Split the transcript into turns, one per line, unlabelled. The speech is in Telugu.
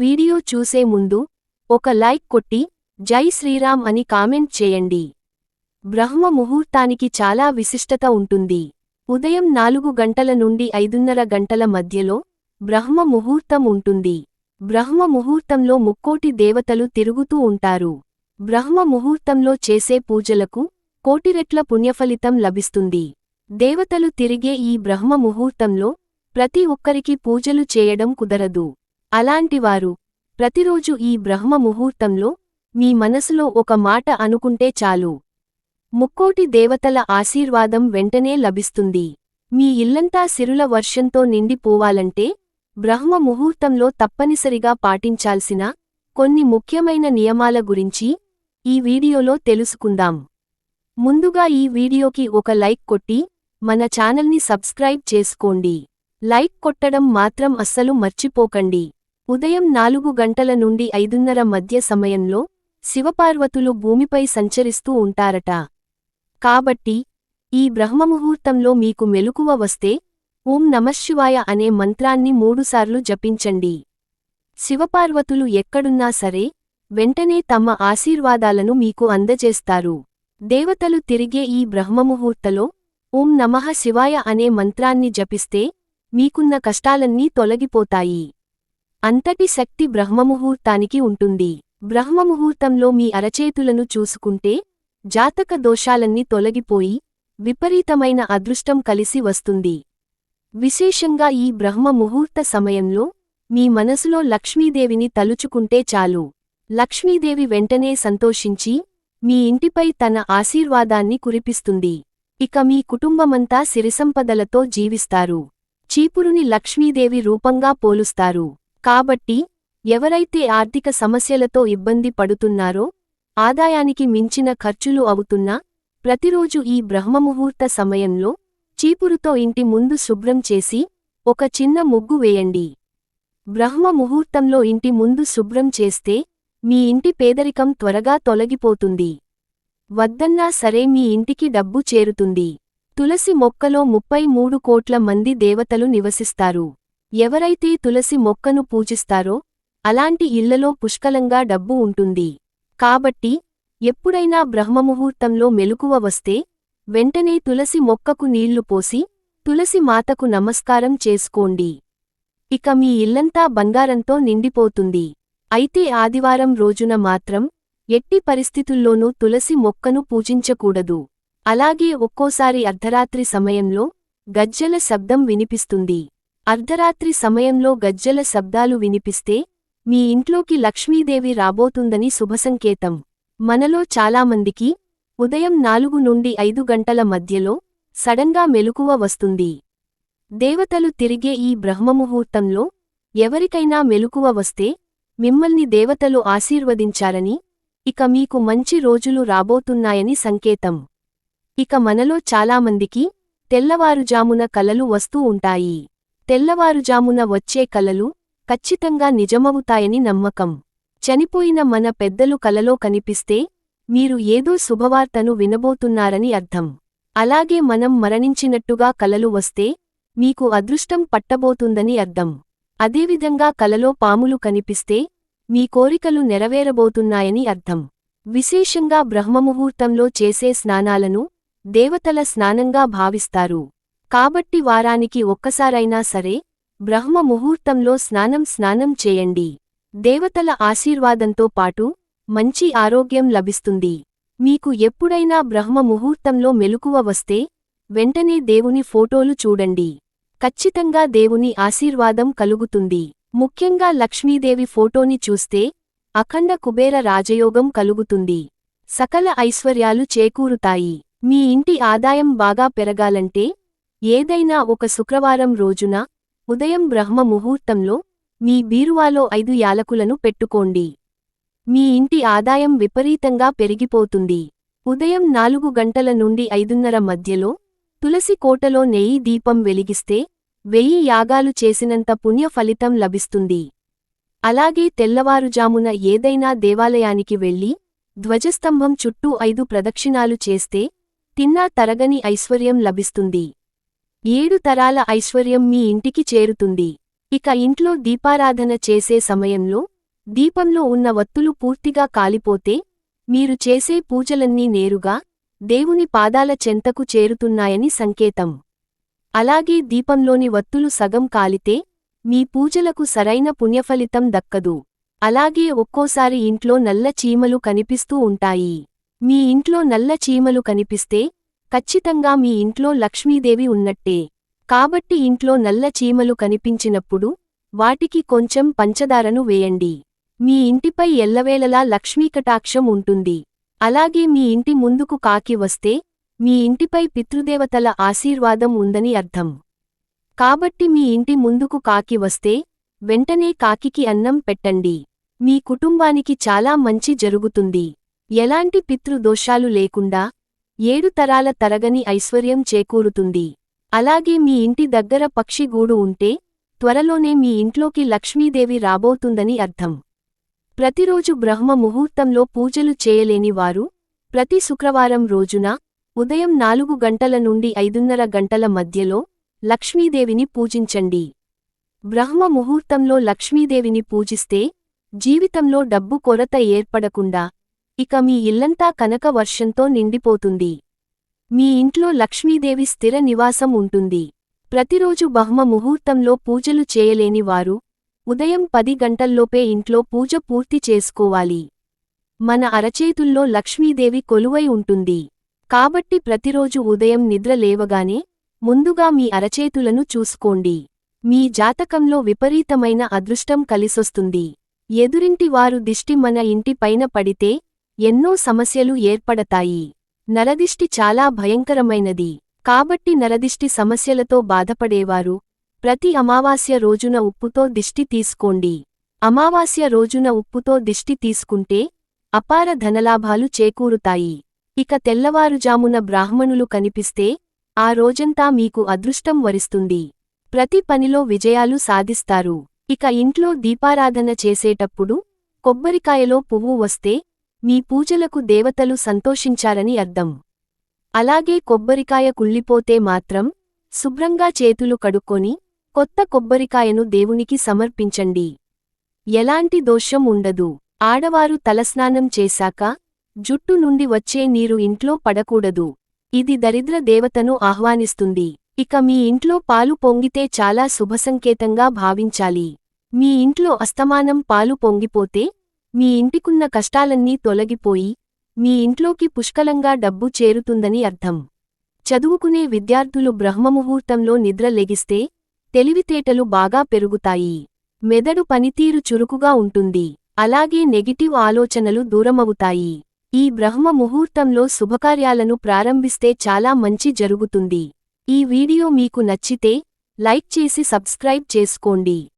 వీడియో చూసే ముందు ఒక లైక్ కొట్టి జై శ్రీరామ్ అని కామెంట్ చేయండి. బ్రహ్మ ముహూర్తానికి చాలా విశిష్టత ఉంటుంది. ఉదయం నాలుగు గంటల నుండి ఐదున్నర గంటల మధ్యలో బ్రహ్మ ముహూర్తం ఉంటుంది. బ్రహ్మ ముహూర్తంలో ముక్కోటి దేవతలు తిరుగుతూ ఉంటారు. బ్రహ్మ ముహూర్తంలో చేసే పూజలకు కోటిరెట్ల పుణ్యఫలితం లభిస్తుంది. దేవతలు తిరిగే ఈ బ్రహ్మ ముహూర్తంలో ప్రతి ఒక్కరికి పూజలు చేయడం కుదరదు. అలాంటివారు ప్రతిరోజు ఈ బ్రహ్మ ముహూర్తంలో మీ మనసులో ఒక మాట అనుకుంటే చాలు. ముక్కోటి దేవతల ఆశీర్వాదం వెంటనే లభిస్తుంది. మీ ఇల్లంతా సిరుల వర్షంతో నిండిపోవాలంటే బ్రహ్మ ముహూర్తంలో తప్పనిసరిగా పాటించాల్సిన కొన్ని ముఖ్యమైన నియమాల గురించి ఈ వీడియోలో తెలుసుకుందాం. ముందుగా ఈ వీడియోకి ఒక లైక్ కొట్టి మన ఛానల్ని సబ్స్క్రైబ్ చేసుకోండి. లైక్ కొట్టడం మాత్రం అస్సలు మర్చిపోకండి. ఉదయం నాలుగు గంటల నుండి ఐదున్నర మధ్య సమయంలో శివపార్వతులు భూమిపై సంచరిస్తూ ఉంటారట. కాబట్టి ఈ బ్రహ్మముహూర్తంలో మీకు మెలుకువ వస్తే ఓం నమశివాయ అనే మంత్రాన్ని మూడుసార్లు జపించండి. శివపార్వతులు ఎక్కడున్నా సరే వెంటనే తమ ఆశీర్వాదాలను మీకు అందజేస్తారు. దేవతలు తిరిగే ఈ బ్రహ్మముహూర్తలో ఓం నమః శివాయ అనే మంత్రాన్ని జపిస్తే మీకున్న కష్టాలన్నీ తొలగిపోతాయి. అంతటి శక్తి బ్రహ్మముహూర్తానికి ఉంటుంది. బ్రహ్మముహూర్తంలో మీ అరచేతులను చూసుకుంటే జాతక దోషాలన్నీ తొలగిపోయి విపరీతమైన అదృష్టం కలిసి వస్తుంది. విశేషంగా ఈ బ్రహ్మ ముహూర్త సమయంలో మీ మనసులో లక్ష్మీదేవిని తలుచుకుంటే చాలు. లక్ష్మీదేవి వెంటనే సంతోషించి మీ ఇంటిపై తన ఆశీర్వాదాన్ని కురిపిస్తుంది. ఇక మీ కుటుంబమంతా సిరిసంపదలతో జీవిస్తారు. చీపురుని లక్ష్మీదేవి రూపంగా పోలుస్తారు. కాబట్టి ఎవరైతే ఆర్థిక సమస్యలతో ఇబ్బంది పడుతున్నారో ఆదాయానికి మించిన ఖర్చులు అవుతున్నా ప్రతిరోజు ఈ బ్రహ్మముహూర్త సమయంలో చీపురుతో ఇంటి ముందు శుభ్రం చేసి ఒక చిన్న ముగ్గు వేయండి. బ్రహ్మ ముహూర్తంలో ఇంటి ముందు శుభ్రం చేస్తే మీ ఇంటి పేదరికం త్వరగా తొలగిపోతుంది. వద్దన్నా సరే మీ ఇంటికి డబ్బు చేరుతుంది. తులసి మొక్కలో ముప్పై మూడు కోట్ల మంది దేవతలు నివసిస్తారు. ఎవరైతే తులసి మొక్కను పూజిస్తారో అలాంటి ఇళ్ళలో పుష్కలంగా డబ్బు ఉంటుంది. కాబట్టి ఎప్పుడైనా బ్రహ్మముహూర్తంలో మెలకువ వస్తే వెంటనే తులసి మొక్కకు నీళ్ళు పోసి తులసి మాతకు నమస్కారం చేసుకోండి. ఇక మీ ఇల్లంతా బంగారంతో నిండిపోతుంది. అయితే ఆదివారం రోజున మాత్రం ఎట్టి పరిస్థితుల్లోనూ తులసి మొక్కను పూజించకూడదు. అలాగే ఒక్కోసారి అర్ధరాత్రి సమయంలో గజ్జల శబ్దం వినిపిస్తుంది. అర్ధరాత్రి సమయంలో గజ్జల శబ్దాలు వినిపిస్తే మీ ఇంట్లోకి లక్ష్మీదేవి రాబోతుందని శుభసంకేతం. మనలో చాలామందికి ఉదయం నాలుగు నుండి ఐదు గంటల మధ్యలో సడన్గా మెలకువ వస్తుంది. దేవతలు తిరిగే ఈ బ్రహ్మముహూర్తంలో ఎవరికైనా మెలకువ వస్తే మిమ్మల్ని దేవతలు ఆశీర్వదించారని ఇక మీకు మంచి రోజులు రాబోతున్నాయని సంకేతం. ఇక మనలో చాలామందికి తెల్లవారుజామున కలలు వస్తూ ఉంటాయి. తెల్లవారుజామున వచ్చే కలలు ఖచ్చితంగా నిజమవుతాయని నమ్మకం. చనిపోయిన మన పెద్దలు కలలో కనిపిస్తే మీరు ఏదో శుభవార్తను వినబోతున్నారని అర్థం. అలాగే మనం మరణించినట్టుగా కలలు వస్తే మీకు అదృష్టం పట్టబోతుందని అర్థం. అదేవిధంగా కలలో పాములు కనిపిస్తే మీ కోరికలు నెరవేరబోతున్నాయని అర్థం. విశేషంగా బ్రహ్మముహూర్తంలో చేసే స్నానాలను దేవతల స్నానంగా భావిస్తారు. కాబట్టి వారానికి ఒక్కసారైనా సరే బ్రహ్మ ముహూర్తంలో స్నానం స్నానం చేయండి. దేవతల ఆశీర్వాదంతో పాటు మంచి ఆరోగ్యం లభిస్తుంది. మీకు ఎప్పుడైనా బ్రహ్మ ముహూర్తంలో మెలకువ వస్తే వెంటనే దేవుని ఫోటోలు చూడండి. ఖచ్చితంగా దేవుని ఆశీర్వాదం కలుగుతుంది. ముఖ్యంగా లక్ష్మీదేవి ఫోటోని చూస్తే అఖండ కుబేర రాజయోగం కలుగుతుంది. సకల ఐశ్వర్యాలు చేకూరుతాయి. మీ ఇంటి ఆదాయం బాగా పెరగాలంటే ఏదైనా ఒక శుక్రవారం రోజున ఉదయం బ్రహ్మ ముహూర్తంలో మీ బీరువాలో ఐదు యాలకులను పెట్టుకోండి. మీ ఇంటి ఆదాయం విపరీతంగా పెరిగిపోతుంది. ఉదయం నాలుగు గంటల నుండి ఐదున్నర మధ్యలో తులసి కోటలో నెయ్యి దీపం వెలిగిస్తే వెయ్యి యాగాలు చేసినంత పుణ్య ఫలితం లభిస్తుంది. అలాగే తెల్లవారుజామున ఏదైనా దేవాలయానికి వెళ్ళి ధ్వజస్తంభం చుట్టూ ఐదు ప్రదక్షిణాలు చేస్తే తిన్నా తరగని ఐశ్వర్యం లభిస్తుంది. ఏడు తరాల ఐశ్వర్యం మీ ఇంటికి చేరుతుంది. ఇక ఇంట్లో దీపారాధన చేసే సమయంలో దీపంలో ఉన్న వత్తులు పూర్తిగా కాలిపోతే మీరు చేసే పూజలన్నీ నేరుగా దేవుని పాదాల చెంతకు చేరుతున్నాయని సంకేతం. అలాగే దీపంలోని వత్తులు సగం కాలితే మీ పూజలకు సరైన పుణ్యఫలితం దక్కదు. అలాగే ఒక్కోసారి ఇంట్లో నల్ల చీమలు కనిపిస్తూ ఉంటాయి. మీ ఇంట్లో నల్ల చీమలు కనిపిస్తే ఖచ్చితంగా మీ ఇంట్లో లక్ష్మీదేవి ఉన్నట్టే. కాబట్టి ఇంట్లో నల్ల చీమలు కనిపించినప్పుడు వాటికి కొంచెం పంచదారను వేయండి. మీ ఇంటిపై ఎల్లవేళలా లక్ష్మీకటాక్షం ఉంటుంది. అలాగే మీ ఇంటి ముందుకు కాకి వస్తే మీ ఇంటిపై పితృదేవతల ఆశీర్వాదం ఉందని అర్థం. కాబట్టి మీ ఇంటి ముందుకు కాకి వస్తే వెంటనే కాకికి అన్నం పెట్టండి. మీ కుటుంబానికి చాలా మంచి జరుగుతుంది. ఎలాంటి పితృదోషాలు లేకుండా ఏడు తరాల తరగని ఐశ్వర్యం చేకూరుతుంది. అలాగే మీ ఇంటి దగ్గర పక్షి గూడు ఉంటే త్వరలోనే మీ ఇంట్లోకి లక్ష్మీదేవి రాబోతుందని అర్థం. ప్రతిరోజు బ్రహ్మ ముహూర్తంలో పూజలు చేయలేని వారు ప్రతి శుక్రవారం రోజున ఉదయం నాలుగు గంటల నుండి ఐదున్నర గంటల మధ్యలో లక్ష్మీదేవిని పూజించండి. బ్రహ్మ ముహూర్తంలో లక్ష్మీదేవిని పూజిస్తే జీవితంలో డబ్బు కొరత ఏర్పడకుండా ఇక మీ ఇల్లంతా కనక వర్షంతో నిండిపోతుంది. మీ ఇంట్లో లక్ష్మీదేవి స్థిర నివాసం ఉంటుంది. ప్రతిరోజు బహ్మ ముహూర్తంలో పూజలు చేయలేని వారు ఉదయం పది గంటల్లోపే ఇంట్లో పూజ పూర్తి చేసుకోవాలి. మన అరచేతుల్లో లక్ష్మీదేవి కొలువై ఉంటుంది. కాబట్టి ప్రతిరోజు ఉదయం నిద్ర లేవగానే ముందుగా మీ అరచేతులను చూసుకోండి. మీ జాతకంలో విపరీతమైన అదృష్టం కలిసొస్తుంది. ఎదురింటి వారు దిష్టి మన ఇంటి పైన పడితే ఎన్నో సమస్యలు ఏర్పడతాయి. నరదిష్టి చాలా భయంకరమైనది. కాబట్టి నరదిష్టి సమస్యలతో బాధపడేవారు. ప్రతి అమావాస్య రోజున ఉప్పుతో దిష్టి తీసుకోండి. అమావాస్య రోజున ఉప్పుతో దిష్టి తీసుకుంటే అపార ధనలాభాలు చేకూరుతాయి. ఇక తెల్లవారుజామున బ్రాహ్మణులు కనిపిస్తే ఆ రోజంతా మీకు అదృష్టం వరిస్తుంది. ప్రతి పనిలో విజయాలు సాధిస్తారు. ఇక ఇంట్లో దీపారాధన చేసేటప్పుడు కొబ్బరికాయలో పువ్వు వస్తే మీ పూజలకు దేవతలు సంతోషించారని అర్థం. అలాగే కొబ్బరికాయ కుళ్ళిపోతే మాత్రం శుభ్రంగా చేతులు కడుక్కొని కొత్త కొబ్బరికాయను దేవునికి సమర్పించండి. ఎలాంటి దోషం ఉండదు. ఆడవారు తలస్నానం చేశాక జుట్టు నుండి వచ్చే నీరు ఇంట్లో పడకూడదు. ఇది దరిద్ర దేవతను ఆహ్వానిస్తుంది. ఇక మీ ఇంట్లో పాలు పొంగితే చాలా శుభసంకేతంగా భావించాలి. మీ ఇంట్లో అస్తమానం పాలు పొంగిపోతే మీ ఇంటికున్న కష్టాలన్నీ తొలగిపోయి మీ ఇంట్లోకి పుష్కలంగా డబ్బు చేరుతుందని అర్థం. చదువుకునే విద్యార్థులు బ్రహ్మముహూర్తంలో నిద్ర లెగిస్తే తెలివితేటలు బాగా పెరుగుతాయి. మెదడు పనితీరు చురుకుగా ఉంటుంది. అలాగే నెగిటివ్ ఆలోచనలు దూరమవుతాయి. ఈ బ్రహ్మ ముహూర్తంలో శుభకార్యాలను ప్రారంభిస్తే చాలా మంచి జరుగుతుంది. ఈ వీడియో మీకు నచ్చితే లైక్ చేసి సబ్స్క్రైబ్ చేసుకోండి.